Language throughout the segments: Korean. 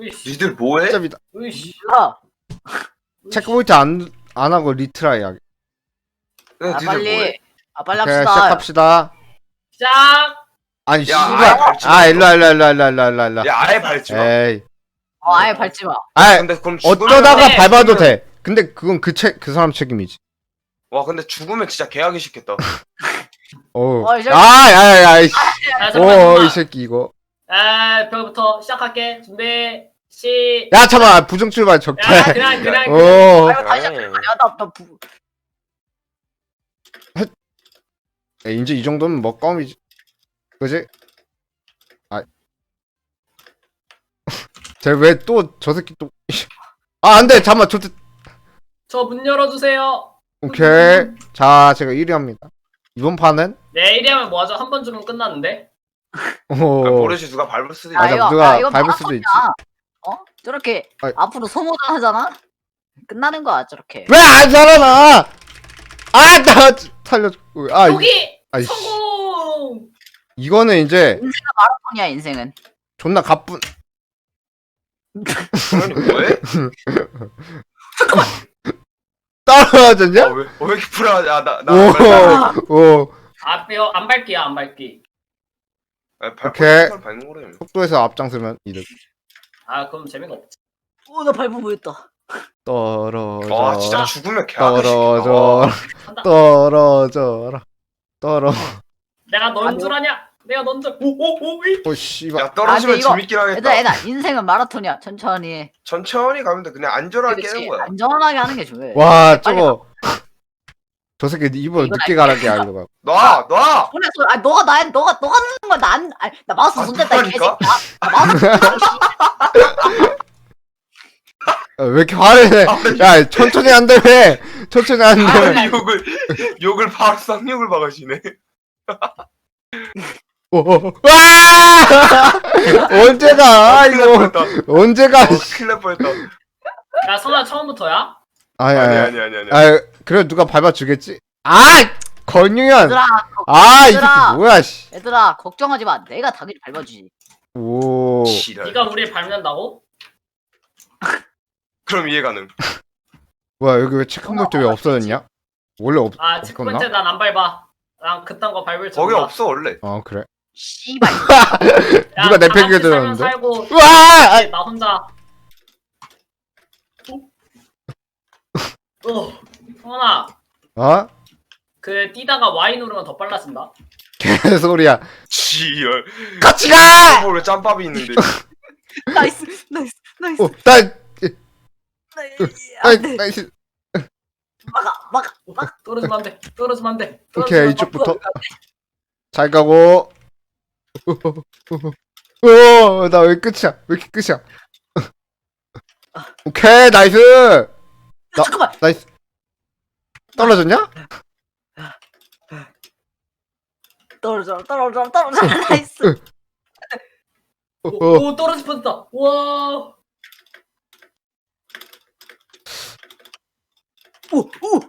으이씨. 니들 뭐해? 짭이다. 으이씨. 몰라. 체크포인트 안, 안 하고 리트라이 하게. 아 니들 뭐해? 빨리. 아 빨리 오케이, 합시다. 시작합시다. 시작. 아니, 야, 씨발. 아예 밟지 마. 아, 일로와, 일로와, 일로와, 일로와, 일로와. 야 아예 밟지 마. 에이. 어 아예 밟지 마. 아, 근데 그럼 죽으면 어쩌다가 안 돼. 밟아도 돼. 근데 그건 그 책, 그 사람 책임이지. 와 근데 죽으면 진짜 개하기 싫겠다. 어. 어, 이 새끼. 아, 야, 야, 야, 이씨. 야, 잠깐만, 오, 이 잠깐만. 새끼, 이거. 아, 벽부터 시작할게. 준비. 시. 야, 잠깐만, 부정 출발 적게. 야, 그냥, 그냥. 그냥. 오. 아 이거 다시 아이. 할게. 야나나 부. 야, 이제 이 정도면 뭐 껌이지. 그지? 아. 쟤왜 또 저 새끼 또. 아, 안 돼. 잠깐만. 저, 저 문 열어주세요. 오케이. 자, 제가 1위 합니다. 이번 판은? 네, 1위 하면 뭐하죠? 한 번 주면 끝났는데. 오. 모르지 누가 밟을 수도 있어. 맞아, 이거, 누가 이거 밟을 수도 있지. 마라톤이야. 어? 저렇게 아이. 앞으로 소모전 하잖아. 끝나는 거야 저렇게. 왜 안 살아나? 아, 나 살려줘. 아, 이- 여기 아이씨. 성공. 이거는 이제 인생은 마라톤이야 인생은. 존나 가뿐. 당연히 뭐해? 아, 왜, 왜 이렇게 불안하지? 아, 나, 나, 오, 오. 앞에요. 안 밟기야, 안 밟기. 아, 밟고 오케이. 싶은 걸 밟는 거래. 속도에서 앞장서면 이득. 아, 그럼 재미가 없지. 오나 밟은 보였다. 떨어져. 아, 진짜 죽으면 개하기 떨어져. 떨어져라. 떨어. 내가 넌 아니, 줄 아냐? 내가 넌 줄. 오오오 이. 오 씨발. 야, 떨어지면 아, 근데 이거- 재밌긴 하겠다. 얘들아 얘들아 인생은 마라톤이야 천천히. 해. 천천히 가면 돼. 그냥 안전하게 그렇지. 깨는 거야. 안전하게 하는 게 중요해. 와, 빨리 저거. 저 새끼 입을 이건 늦게 가라게 하려고. 놔! 놔! 그래, 소- 아 너가 나 너가 너가 누는 거야. 난, 아, 나 마우스 아, 손댔다 이 누가니까? 개새끼야. 나 마우스 아, 왜 이렇게 화를 내? 야, 천천히 한다며. 천천히 한다며. 아, 욕을, 욕을 바로 쌍욕을 박으시네. 오, 오. 와! 언제가? 아, 큰일 날 이거. 뻔했다. 언제가? 어, 큰일 날 뻔했다. 야, 성아 처음부터야? 아니, 아니, 아니, 아니, 아니, 아니. 아, 그래 누가 밟아주겠지? 아, 권유현. 얘들아 아, 이 새끼 얘들아. 뭐야, 씨. 얘들아 걱정하지 마. 내가 당연히 밟아주지. 오. 지랄. 네가 우리를 밟는다고? 그럼 이해 가능. 뭐야, 여기 왜 체크포인트 왜 없어졌냐? 원래 없, 아, 없었나? 체크포인트 난안 밟아. 난 그딴 거 밟을 줄 거기 몰라. 없어, 원래. 어, 그래. 씨발. 야, 누가 내 다 같이 살면 들었는데? 살고 와! 아, 나 혼자. 어, 성원아, 어? 그 뛰다가 Y 누르면 더 빨라진다. 개소리야. 지열. 같이 가! 서울에 짬밥이 있는데. 나이스 나이스 나이스. 오, 나, 나이스. 나, 안 돼. 나이스. 막아 막아 막아. 떨어지면 안 돼. 떨어지면 안 돼. 떨어지면 오케이, 안 돼. 이쪽부터. 잘 가고. 오, 나왜 끝이야? 왜 이렇게 끝이야? 오케이, 나이스! 나- 잠깐만. 나이스. 떨어졌냐? 떨어져 떨어져 떨어져. 나이스. 어, 오, 어. 오 떨어질 뻔했다. 와. 오오.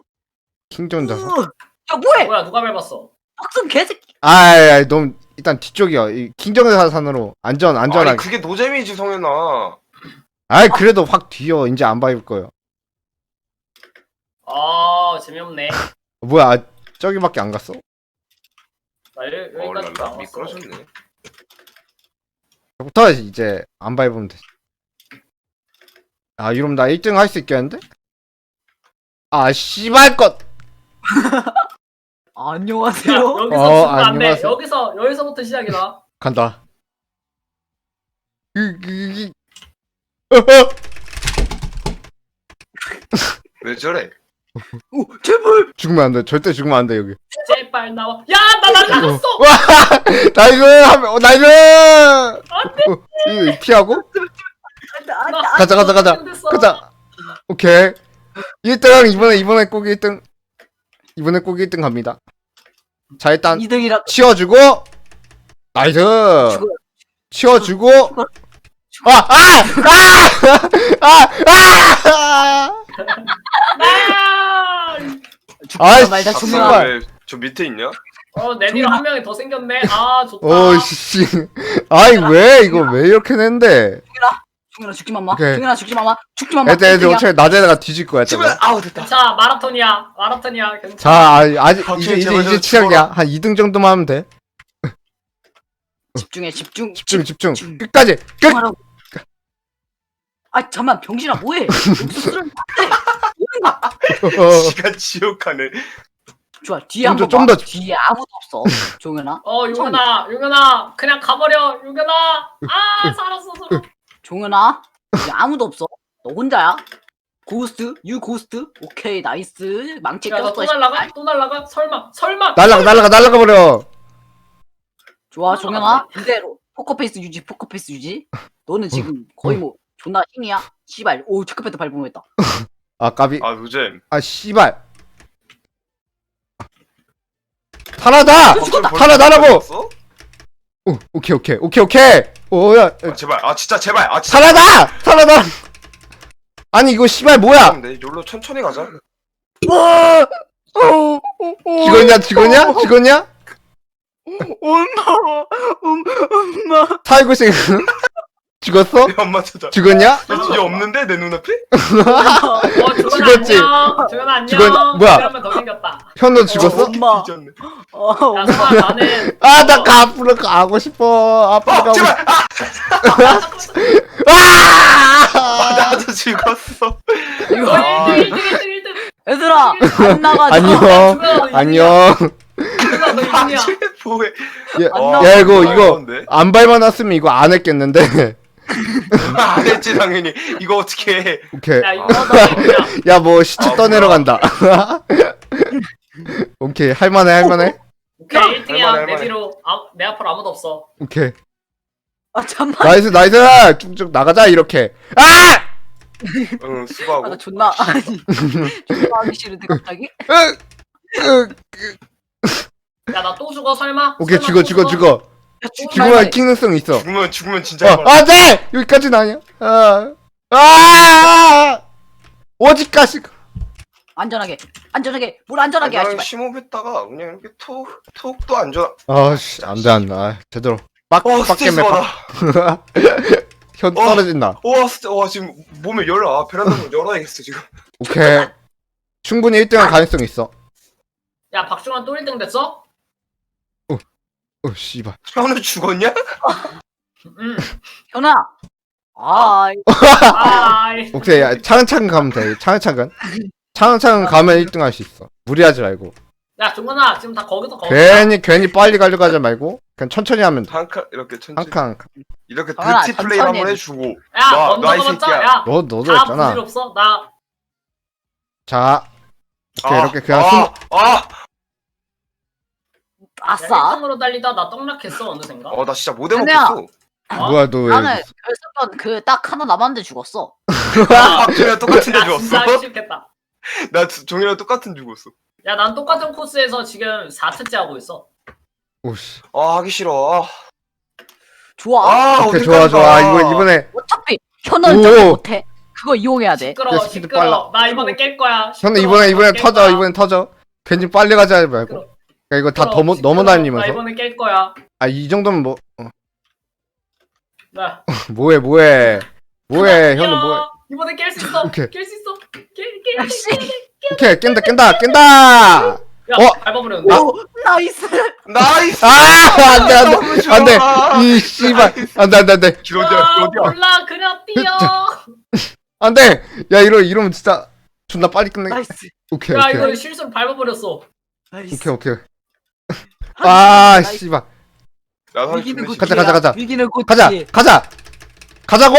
킹존 자서. 야 뭐해? 뭐야 누가 밟았어? 박sun 개새끼. 아이, 아이, 너무, 일단 뒤쪽이야. 이 킹정사산으로. 안전, 아니, 안전하게. 그게 노잼이지, 성현아. 아이, 그래도 확 뒤어. 이제 안 밟을 거예요. 아 재미없네. 뭐야, 아, 저기밖에 안 갔어? 나 여기, 여기까지 어울란다? 나왔어. 미끄러졌네. 부터 이제 안 밟으면 돼. 아, 이러면 나 1등 할 수 있겠는데? 아, 씨발 것! 아, 야, 안녕하세요. 여기서 어, 죽으면 안 돼. 안녕하세요. 여기서 여기서부터 시작이다. 간다. 어허! 왜 저래? 오 제발. 죽으면 안 돼. 절대 죽으면 안 돼, 여기. 제발 나와. 야, 나 날라갔어. 와! 나이스! 한 명, 어, 나이스! 어, 이거 피하고? 안돼 안돼 나- 가자, 가자, 가자. 가자! 오케이. 1등! 이번에, 이번에 꼭 1등. 이번에 꼭 1등 갑니다. 자, 일단, 2등이라 치워주고 나이스 죽어. 치워주고 아! 아! 아! 아! 아! 아! 아이씨, 말다 박수 죽는 씨발. 왜저 밑에 있냐? 어, 내 뒤로 한 명이 더 생겼네. 아, 좋다. 오씨 아이 왜 이거 왜 이렇게 낸데 종현아 죽지 마마. 오케이. 종현아 죽지 마마. 죽지 마마. 애들 애들. 어차피 낮에다가 뒤질 거야 제발 저거 아우 됐다 자 마라톤이야 마라톤이야 괜찮아 자 아, 아직 박준희 이제 이제 제발 이제 좀 치약이야 한 2등 정도만 하면 돼 집중해 집중. 집중 집중 집중. 끝까지 끝 집중하라고. 아 잠만 병신아 뭐해? 옥수수를 어, 시간 지옥하네. 좋아 뒤에 좀 한번 더- 좀 봐. 더- 뒤에 아무도 없어. 종현아. 어 용현아 용현아 그냥 가버려. 용현아. 아 살았어 살았어. 종현아. 뒤에 아무도 없어. 너 혼자야. 고스트? 유 고스트? 오케이 나이스. 망치 야너 꼈어 또 날라가? 또 날라가? 설마 설마. 날라가 날라가 날라가 버려. 좋아 종현아. 이대로. 포커페이스 유지 포커페이스 유지. 너는 지금 거의 뭐 존나 신이야? 씨발 오 체크패드 밟으면 했다 아 까비. 아 노잼 아 씨발. 하나 날아보! 어? 오, 오케이 오케이 오케이 오케이. 오야 아, 제발. 아 진짜 제발. 아 진짜. 살아다! 살아다! 아니 이거 씨발 뭐야? 근데 욜로 천천히 가자. 직원이야 직원이야? 직원이야? 엄마 엄마. 살고 있어 죽었어? 내 엄마 찾아. 죽었냐? 야, 진짜 없는데 내 눈앞에? 어 조연 죽었지? 안녕. 조연 안녕. 죽었- 뭐야? 생겼다. 현도 죽었어? 엄마. 뒤졌네. 어야 설마. 나는 아나 어, 앞으로 가고 싶어. 앞으로 어 가고 싶어 제발! 아! 아! 나도 죽었어. 어, 1등 1등 1등 1등. 얘들아 안 나가자. 안녕. 안녕. 조연아 너 2등이야 뭐해? 야, 안 어. 야 이거 이거 어려운데? 안 밟아놨으면 이거 안 했겠는데 안 했지 당연히. 이거 어떻게 해? 오케이. 야 이거 너 1등이야 야뭐 시체 아, 떠내러 뭐야. 간다. 오케이 할 만해 할 만해? 오케이 할만해, 1등이야. 내 할만해. 뒤로 아, 내 앞으로 아무도 없어. 오케이. 아 잠만. 나이스 나이스! 쭉쭉 나가자 이렇게. 아! 응 아, 수고하고. 나 존나 아니 존나 하기 싫은데 갑자기? 으, 으, 야 나 또 죽어 설마? 오케이 설마 죽어 또 죽어 죽어? 야 죽으면 기능성 있어. 죽으면 죽으면 진짜 어 안돼 여기까지는 아니야. 아, 아 어디까지 안전하게 안전하게 물 안전하게 하 그냥 씨발 심호흡했다가 그냥 이렇게 톡 톡도 안 좋아. 아 씨 안 돼 안 돼. 아, 제대로. 빡 어 빡게 스트레스 매 받아. 현 어. 떨어진다. 와 진짜 와 지금 몸에 열어 아, 베란다 문 열어야겠어 지금. 오케이. 충분히 1등할 가능성 있어. 야 박중환 또 1등 됐어? 어 씨발. 현우 죽었냐? 응 현아. 아 아이. 오케이 야, 차근차근 가면 돼. 차근차근 차근차근 가면 1등 할 수 있어. 무리하지 말고. 야 종근아 지금 다 거기서 거기서 괜히 괜히 빨리 가려고 하지 말고 그냥 천천히 하면 돼. 한칸 이렇게 천천히. 한 칸, 한 칸. 이렇게 아, 드티 플레이 천천히. 한번 해. 해주고. 야 놔, 먼저 놔, 이 가봤자 새끼야. 야 너, 너도 다 했잖아. 부질 없어? 나. 자, 오케이, 아, 이렇게 그냥 아, 숨, 아, 아싸 1등으로 달리다 나 떡락했어 어느샌가 어, 나 진짜 못. 해먹겠어. 어? 뭐야, 너 왜. 나는 결승전 그 딱 하나 남았는데 죽었어 아, 박준이랑 똑같은 데 야 진짜 죽었어. 하기 싫겠다 나 주- 종이랑 똑같은 죽었어. 야 난 똑같은 코스에서 지금 4트째 하고 있어 오씨. 아, 하기 싫어. 아, 좋아 아 오케이, 좋아, 좋아. 가. 이거, 이번에. 어차피 현우는 오. 못해 그거 이용해야 돼 시끄러 야, 스피드 시끄러 나 이번에 깰 거야 형, 시끄러워. 이번에, 이번에 깰 터져, 거야. 이번에 터져. 괜히 빨리 가지 말고. 야, 이거 다 넘어, 넘어다니면서. 이번에 깰 거야 아, 이 정도면 뭐, 어, 나 뭐해, 뭐해. 뭐해, 야, 현우 뭐해. 이번에 깰 수 있어 오케이. 깰 수 있어 깰깰 역시 오케이, 깬다, 깬다, 깬다! 야 어? 밟아버렸는데 오 나이스 나이스. 아, 안 돼, 안 너무 돼. 좋아. 안 돼. 이, 씨발. 안 돼, 안 돼, 안 돼. 길 어디야? 길야 어디야? 몰라 그냥 뛰어 안 돼. 야, 이러, 이러면 진짜 존나 빨리 끝내. 나이스 오케이, 야 오케이. 이거 실수로 밟아버렸어 나이스 오케이, 오케이. 아. 씨발. 나 사실 위기는 존나 가자. 가자, 가자. 위기는 고치 가자, 가자. 가자고!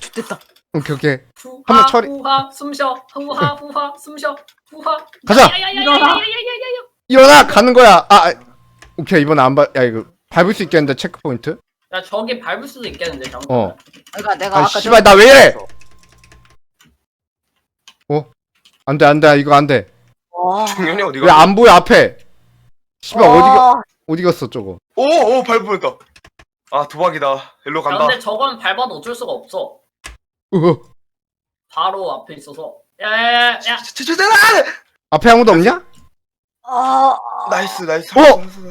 좋됐다 오케이, 오케이. 한번 처리- 후하 숨쉬어 후하 후하 숨쉬어 후하 가자! 야야야야야야야야야야 일어나! 가는 거야! 아, 아, 오케이, 이번에 안 밟, 야, 이거 밟을 수 있겠는데, 체크 포인트? 야 저기 밟을 수도 있겠는데 잠깐 어. 그러니까 내가 아, 아까 씨발, 저기 나왜 이래? 봤어. 안 돼, 안 돼, 이거 안 돼. 와. 종현이 어디 왜 가? 안 보여, 앞에? 씨발, 어디가, 와. 어디 갔어, 저거? 오, 오, 밟으니까. 아, 도박이다. 일로 야 간다. 근데 저건 밟아도 어쩔 수가 없어 으, 바로 앞에 있어서 야야야야 제제제라! 앞에 아무도 없냐? 아. 나이스, 나이스. 어?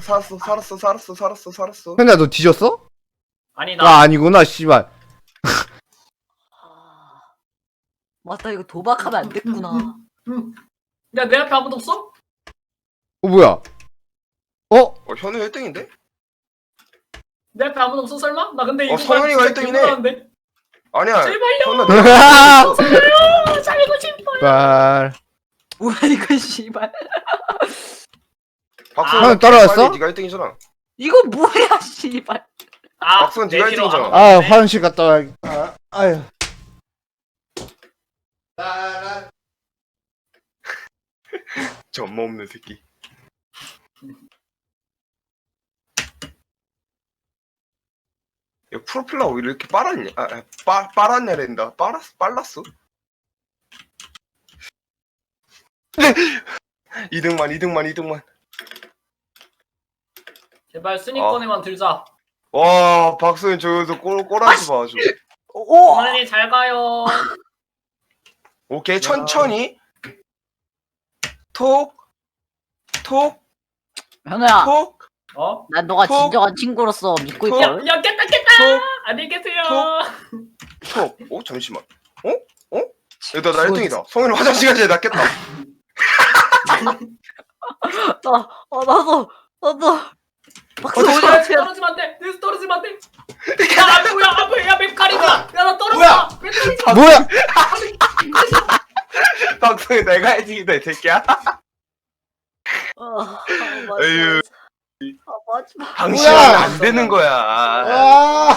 살았어, 살았어, 살았어, 살았어, 살았어, 살았어. 현아, 너 뒤졌어? 아니 아, 나 아니구나, 씨발. 아, 맞다 이거 도박하면 안 됐구나. 응. 야, 내 앞에 아무도 없어? 어 뭐야? 어? 어, 현우 1등인데? 내 앞에 아무도 없어, 설마? 나 근데 어, 이거 성현이가 진짜 일등이네. 기분나는데? 아니야. 제발요! 현우 어, 살고 싶어! 빨. 뭐야 이거 씨발. 박수. 아, 현우 떨어졌어? 네가 1등이잖아. 이거 뭐야 씨발. 아, 박수는 네가 내 뒤로 일등이잖아. 아무도 아 없네. 화장실 갔다 와야겠다. 아유. 따란. 전모 없는 새끼. 프로필러 왜 이렇게 빨았냐? 아, 아, 빠, 빨았냐 된다. 빨았, 빨랐어? 2등만, 2등만, 2등만. 제발 순위권에만 들자. 와, 박수현 저기서 꼬, 꼬라지 마, 줘. 오. 어머니 잘 가요. 오케이, 천천히. 톡, 톡, 현우야, 톡, 어? 난 너가 톡. 진정한 친구로서 믿고. 야, 있걸. 야, 깼다, 깼다! 톡, 안녕히 계세요. 톡. 어, 잠시만. 어? 어? 야, 나, 나 1등이다. 성현이 화장실 가지 낫겠다. 나, 어 나도, 나도. 박수 어디 야, 갔지? 떨어지면 안 돼. 내서 떨어지면 안 돼. 야, 안 보여, 안 보여. 야, 맵 가리자. 야, 나 떨어져. 왜 떨어져? 뭐야? 박수현 내가 1등이다, 이 새끼야. 아, 에휴. 아, 마지막. 당신은 안 되는 거야. 아.